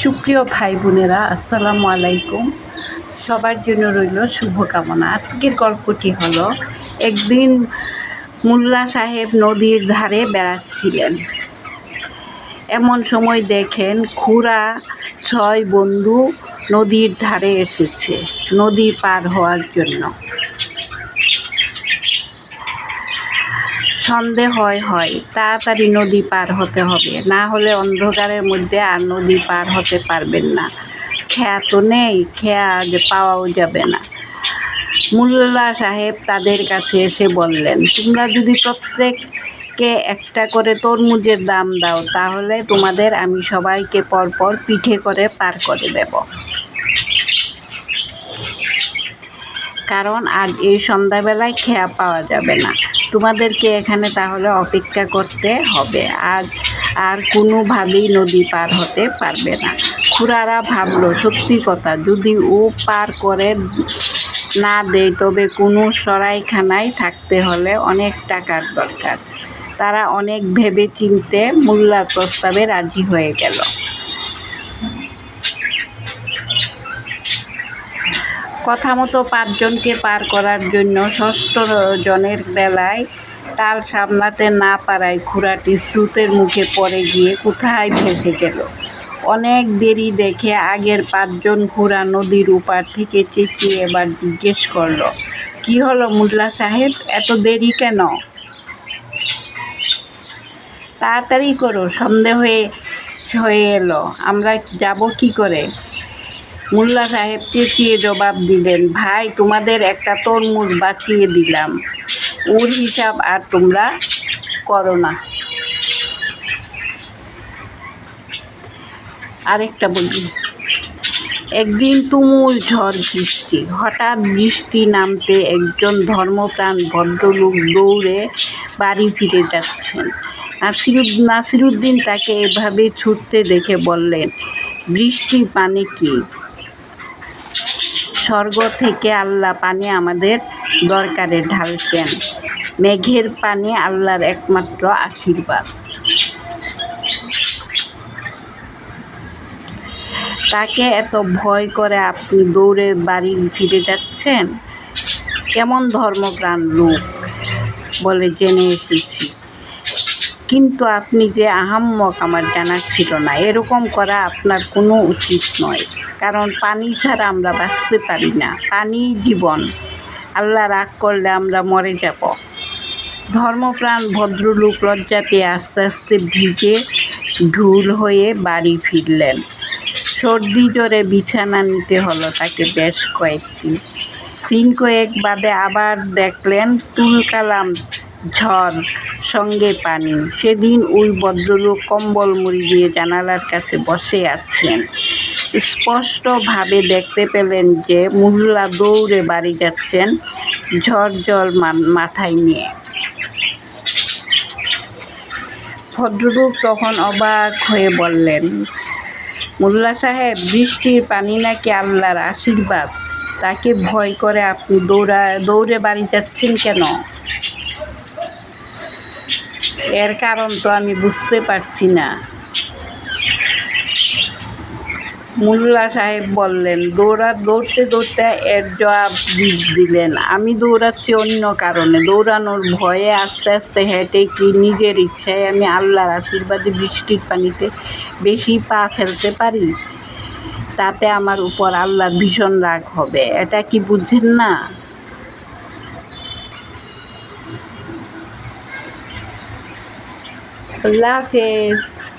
সুপ্রিয় ভাই বোনেরা আসসালামু আলাইকুম। সবার জন্য রইল শুভকামনা। আজকের গল্পটি হলো, একদিন মোল্লা সাহেব নদীর ধারে বেড়াচ্ছিলেন। এমন সময় দেখেন খুরা ছয় বন্ধু নদীর ধারে এসেছে, নদী পার হওয়ার জন্য। সন্দেহ হয় হয়। তাড়াতাড়ি নদী পার হতে হবে। না হলে অন্ধকারের মধ্যে আর নদী পার হতে পারবেন না। খেয়া তো নেই, খেয়া যে পাওয়াও যাবে না। মুল্লা সাহেব তাদের কাছে এসে বললেন, তোমরা যদি প্রত্যেককে একটা করে তরমুজের দাম দাও, তাহলে তোমাদের আমি সবাইকে পরপর পিঠে করে পার করে দেব। কারণ আজ এই সন্ধ্যাবেলায় খেয়া পাওয়া যাবে না। তোমাদেরকে এখানে তাহলে অপেক্ষা করতে হবে। আর আর কোনোভাবেই নদী পার হতে পারবে না। খুড়ারা ভাবলো, সত্যি কথা, যদি ও পার করে না দেয়, তবে কোনো সরাইখানায় থাকতে হলে অনেক টাকার দরকার। তারা অনেক ভেবে চিনতে মোল্লার প্রস্তাবে রাজি হয়ে গেল। কথা মতো পাঁচজনকে পার করার জন্য ষষ্ঠ জনের বেলায় টাল সামলাতে না পারায় ঘোড়াটি স্রোতের মুখে পড়ে গিয়ে কোথায় ভেসে গেল? অনেক দেরি দেখে আগের পাঁচজন ঘোড়া নদীর উপার থেকে চেঁচিয়ে এবার জিজ্ঞেস করল, কি হলো মোল্লা সাহেব? এত দেরি কেন? তাড়াতাড়ি করো সন্দেহ হয়ে হয়ে এলো। আমরা যাব কি করে? মোল্লা সাহেব চেঁচিয়ে জবাব দিলেন, ভাই, তোমাদের একটা তরমুজ বাঁচিয়ে দিলাম। ওর হিসাব আর তোমরা করো না। আরেকটা বলি, একদিন তুমুল ঝড় বৃষ্টি। হঠাৎ বৃষ্টি নামতে একজন ধর্মপ্রাণ ভদ্রলোক দৌড়ে বাড়ি ফিরে যাচ্ছেন। নাসিরুদ, নাসিরুদ্দিন তাকে এভাবে ছুটতে দেখে বললেন বৃষ্টি পানি কি? স্বর্গ থেকে আল্লাহ পানি আমাদের দরকারে ঢালছেন। মেঘের পানি আল্লাহর একমাত্র আশীর্বাদ। তাকে এত ভয় করে আপনি দৌড়ে বাড়ি ফিরে যাচ্ছেন? কেমন ধর্মপ্রাণ লোক বলে জেনে এসেছি। কিন্তু আপনি যে আহাম্মক আমার জানা ছিল না, এরকম করা আপনার কোনো উচিত নয়। কারণ পানি ছাড়া আমরা বাঁচতে পারি না। পানি জীবন। আল্লাহ রাগ করলে আমরা মরে যাব। ধর্মপ্রাণ ভদ্রলোক লজ্জা পেয়ে আস্তে আস্তে ভিজে ঢুল হয়ে বাড়ি ফিরলেন। সর্দি জ্বরে বিছানা নিতে হলো তাকে বেশ কয়েকদিন। দিন কয়েক বাদে আবার দেখলেন তুলকালাম ঝড় সঙ্গে পানি। সেদিন ওই ভদ্রলোক কম্বল মুড়ি দিয়ে জানালার কাছে বসে আছেন। স্পষ্টভাবে দেখতে পেলেন যে মুল্লা দৌড়ে বাড়ি যাচ্ছেন ঝড় মাথায় নিয়ে। ভদ্রলোক তখন অবাক হয়ে বললেন, মোল্লা সাহেব, বৃষ্টির পানি নাকি আল্লাহর আশীর্বাদ? তাকে ভয় করে আপনি দৌড়া দৌড়ে বাড়ি যাচ্ছেন কেন? এর কারণ তো আমি বুঝতে পারছি না। মোল্লা সাহেব বললেন, দৌড়া, দৌড়তে দৌড়তে এর জবাব দিলেন। আমি দৌড়াচ্ছি অন্য কারণে। দৌড়ানোর ভয়ে আস্তে আস্তে হেঁটে কি নিজের ইচ্ছায় আমি আল্লাহর আশীর্বাদে বৃষ্টির পানিতে বেশি পা ফেলতে পারি? তাতে আমার উপর আল্লাহর ভীষণ রাগ হবে। এটা কি বুঝছেন না? আল্লাহ হাফেজ